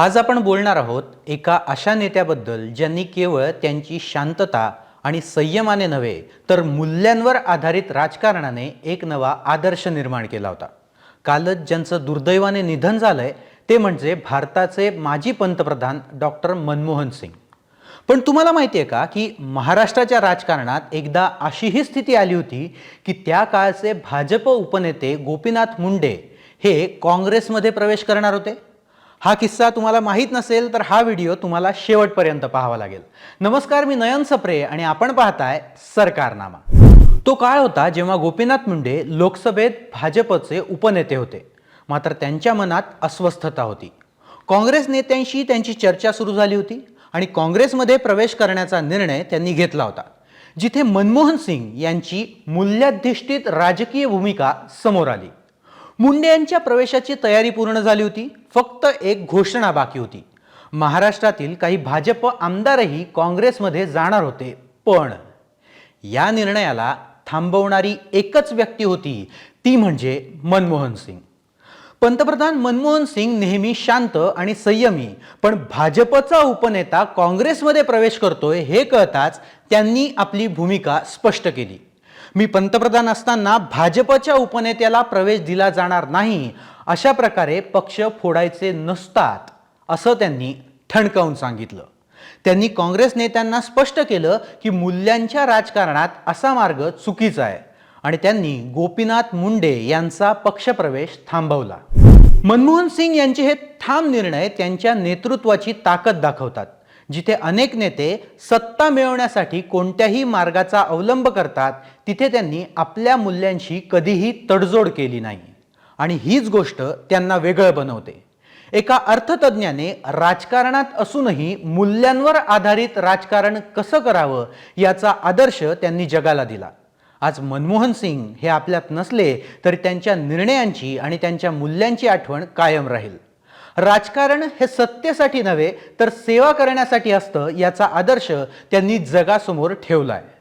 आज आपण बोलणार आहोत एका अशा नेत्याबद्दल ज्यांनी केवळ त्यांची शांतता आणि संयमाने नव्हे तर मूल्यांवर आधारित राजकारणाने एक नवा आदर्श निर्माण केला होता. कालच ज्यांचं दुर्दैवाने निधन झालंय ते म्हणजे भारताचे माजी पंतप्रधान डॉक्टर मनमोहन सिंग. पण तुम्हाला माहिती आहे का की महाराष्ट्राच्या राजकारणात एकदा अशीही स्थिती आली होती की त्या काळचे भाजप उपनेते गोपीनाथ मुंडे हे काँग्रेसमध्ये प्रवेश करणार होते? हा किस्सा तुम्हाला माहीत नसेल तर हा व्हिडिओ तुम्हाला शेवटपर्यंत पाहावा लागेल. नमस्कार मी नयन सप्रे आणि आपण पाहताय सरकारनामा. तो काळ होता जेव्हा गोपीनाथ मुंडे लोकसभेत भाजपचे उपनेते होते. मात्र त्यांच्या मनात अस्वस्थता होती. काँग्रेस नेत्यांशी त्यांची चर्चा सुरू झाली होती आणि काँग्रेसमध्ये प्रवेश करण्याचा निर्णय त्यांनी घेतला होता. जिथे मनमोहन सिंग यांची मूल्याधिष्ठित राजकीय भूमिका समोर आली. मुंडे यांच्या प्रवेशाची तयारी पूर्ण झाली होती. फक्त एक घोषणा बाकी होती. महाराष्ट्रातील काही भाजप आमदारही काँग्रेसमध्ये जाणार होते. पण या निर्णयाला थांबवणारी एकच व्यक्ती होती. ती म्हणजे मनमोहन सिंग. पंतप्रधान मनमोहन सिंग नेहमी शांत आणि संयमी पण भाजपचा उपनेता काँग्रेसमध्ये प्रवेश करतोय हे कळताच त्यांनी आपली भूमिका स्पष्ट केली. मी पंतप्रधान असताना भाजपच्या उपनेत्याला प्रवेश दिला जाणार नाही. अशा प्रकारे पक्ष फोडायचे नसतात असं त्यांनी ठणकावून सांगितलं. त्यांनी काँग्रेस नेत्यांना स्पष्ट केलं की मूल्यांच्या राजकारणात असा मार्ग चुकीचा आहे. आणि त्यांनी गोपीनाथ मुंडे यांचा पक्षप्रवेश थांबवला. मनमोहन सिंग यांचे हे ठाम निर्णय त्यांच्या नेतृत्वाची ताकद दाखवतात. जिथे अनेक नेते सत्ता मिळवण्यासाठी कोणत्याही मार्गाचा अवलंब करतात तिथे त्यांनी आपल्या मूल्यांशी कधीही तडजोड केली नाही. आणि हीच गोष्ट त्यांना वेगळं बनवते. एका अर्थतज्ञाने राजकारणात असूनही मूल्यांवर आधारित राजकारण कसं करावं याचा आदर्श त्यांनी जगाला दिला. आज मनमोहन सिंग हे आपल्यात नसले तरी त्यांच्या निर्णयांची आणि त्यांच्या मूल्यांची आठवण कायम राहील. राजकारण हे सत्तेसाठी नव्हे तर सेवा करण्यासाठी असतं याचा आदर्श त्यांनी जगासमोर ठेवला आहे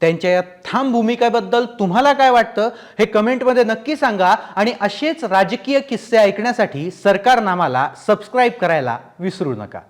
त्यांच्या या ठाम भूमिकेबद्दल तुम्हाला काय वाटतं हे कमेंटमध्ये नक्की सांगा आणि असेच राजकीय किस्से ऐकण्यासाठी सरकारनामाला सबस्क्राईब करायला विसरू नका.